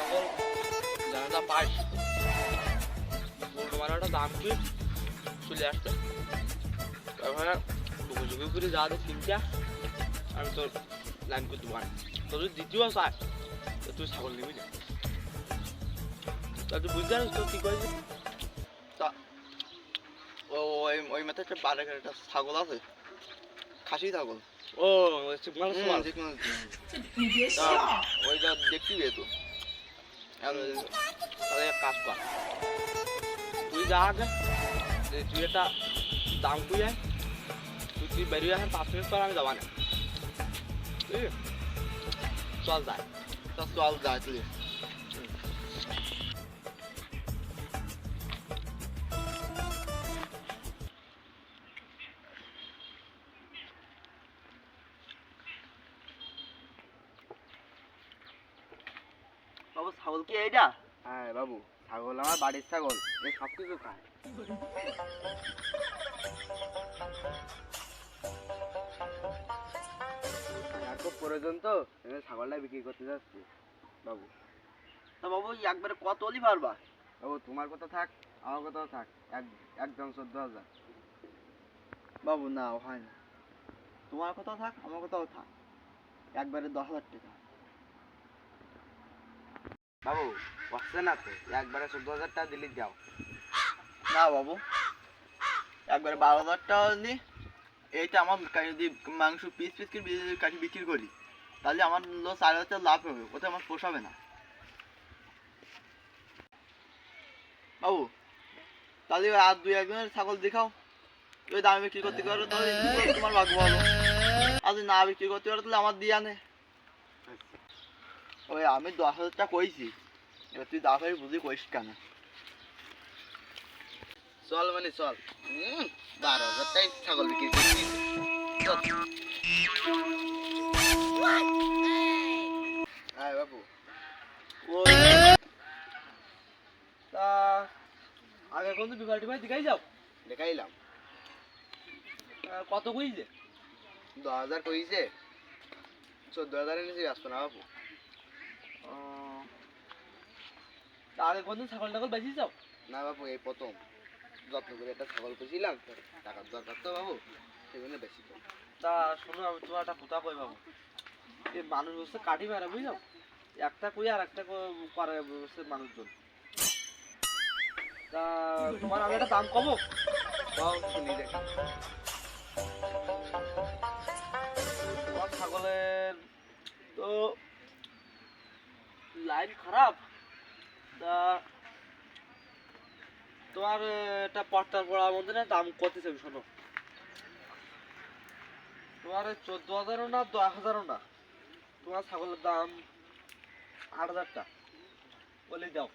ছাগল জানাটা দাম কি? চলে আসছে। করে যা দে আমি তোর লাইন করে দোকান তোর যদি দ্বিতীয় চায় তো তুই ছাগল নিবি না। তা তুই বুঝতে পারিস তো কি করেছি তা ও ওই ওই মাথায় একটা বারে একটা ছাগল আছে। খাসি ছাগল। ও সমান যে দেখতে তো। তাহলে এক কাজ কর তুই যা আগে তুই একটা দাম তুই আয় তুই তুই বেরিয়ে আসেন পাঁচ মিনিট পর আমি যাবা না? চল যায় চল যায় তুই বাবু ছাগল কি এইটা? হ্যাঁ বাবু ছাগল আমার বাড়ির ছাগল। এই সব কিছু খায় খুব প্রয়োজন তো ছাগলটা বিক্রি করতে যাচ্ছি বাবু। তা বাবু একবারে কত অলি পারবা বাবু তোমার কথা থাক আমার কথাও থাক এক একদম চোদ্দ হাজার। বাবু না হয় না। তোমার কথাও থাক আমার কথাও থাক। একবারে দশ হাজার টাকা। বাবু না তো। একবারে হাজার টাকা দিলি, যাও। না বাবু, একবারে বারো হাজার টাকা এইটা আমার যদি মাংস পিস পিস করে বিক্রি করি, তাহলে আমার হাজার লাভ হবে, ওতে আমার পোষাবে না। বাবু, তাহলে আর দুই একজনের ছাগল দেখাও। ওই দামে বিক্রি করতে পারো, তাহলে তোমার ভাগ্য ভালো। আর যদি না বিক্রি করতে পারো, তাহলে আমার দিয়ে আনে। ওই আমি দশ হাজারটা কইছি। এবার তুই দা ভাই বুঝি কইস কেন? চল মানে চল। বারো হাজারটাই ছাগল বিক্রি করছি হ্যাঁ বাবু। ওই। তা আগে কোন বিকালটি ভাই দেখাই যাও? দেখাইলাম। কত কইছে? দশ হাজার কইছে। চোদ্দ হাজারের নিচে আসতো না বাবু। আগে কোন ছাগল টাগল বেশি যাও না বাবু এই প্রথম। যত্ন করে একটা ছাগল তো টাকার দরকার তো বাবু সেই জন্য বেশি তো তা শোনো আমি তোমার একটা কথা কই বাবু। এই মানুষ হচ্ছে কাঠি মারা বুঝছ? একটা কই আর একটা করে হচ্ছে মানুষজন। তা তোমার আমি একটা দাম কমো? শুনি দেখি। লাইন খারাপ। তা তোমার একটা পট্টার পড়ার মধ্যে না দাম কত চাই শোনো। তোমার চোদ্দ হাজারও না দশ হাজারও না? তোমার ছাগলের দাম আট হাজারটা। বলে দাও।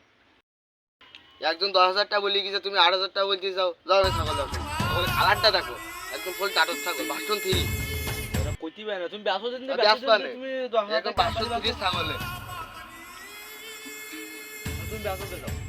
একজন দশ হাজার টাকা বলি গেছে তুমি আট হাজার টাকা বলতে যাও। যাও না ছাগল দেখো ছাগলের কালারটা দেখো। একদম ফুল টাটর থাকো বাসন থ্রি এটা কইতে পারে না। তুমি ব্যাসো দিন আর ব্যাস পারে। তুমি দশ হাজার একদম টাকা বাসন পাইবা। থ্রি